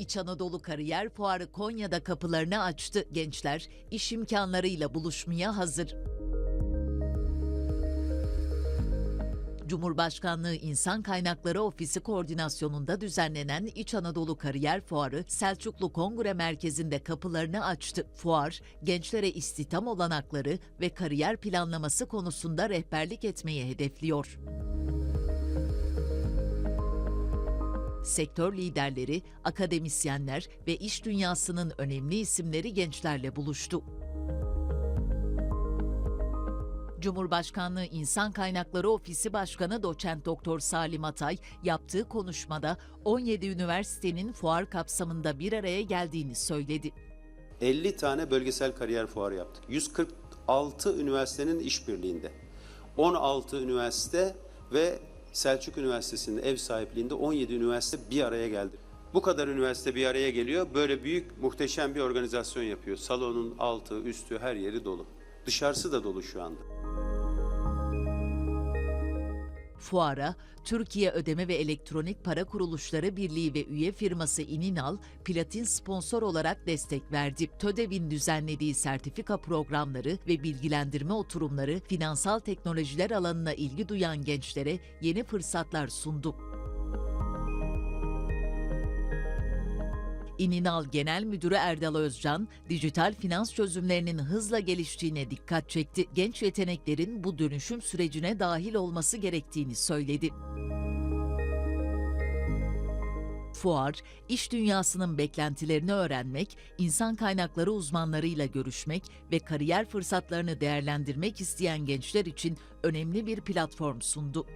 İç Anadolu Kariyer Fuarı Konya'da kapılarını açtı. Gençler iş imkanlarıyla buluşmaya hazır. Cumhurbaşkanlığı İnsan Kaynakları Ofisi koordinasyonunda düzenlenen İç Anadolu Kariyer Fuarı Selçuklu Kongre Merkezi'nde kapılarını açtı. Fuar, gençlere istihdam olanakları ve kariyer planlaması konusunda rehberlik etmeyi hedefliyor. Sektör liderleri, akademisyenler ve iş dünyasının önemli isimleri gençlerle buluştu. Cumhurbaşkanlığı İnsan Kaynakları Ofisi Başkanı Doçent Doktor Salim Atay yaptığı konuşmada 17 üniversitenin fuar kapsamında bir araya geldiğini söyledi. 50 tane bölgesel kariyer fuarı yaptık. 146 üniversitenin işbirliğinde. 16 üniversite ve Selçuk Üniversitesi'nin ev sahipliğinde 17 üniversite bir araya geldi. Bu kadar üniversite bir araya geliyor. Böyle büyük, muhteşem bir organizasyon yapıyor. Salonun altı, üstü, her yeri dolu. Dışarısı da dolu şu anda. Fuara, Türkiye Ödeme ve Elektronik Para Kuruluşları Birliği ve üye firması İninal, platin sponsor olarak destek verdi. TÖDEV'in düzenlediği sertifika programları ve bilgilendirme oturumları finansal teknolojiler alanına ilgi duyan gençlere yeni fırsatlar sundu. İninal Genel Müdürü Erdal Özcan, dijital finans çözümlerinin hızla geliştiğine dikkat çekti. Genç yeteneklerin bu dönüşüm sürecine dahil olması gerektiğini söyledi. Fuar, iş dünyasının beklentilerini öğrenmek, insan kaynakları uzmanlarıyla görüşmek ve kariyer fırsatlarını değerlendirmek isteyen gençler için önemli bir platform sundu.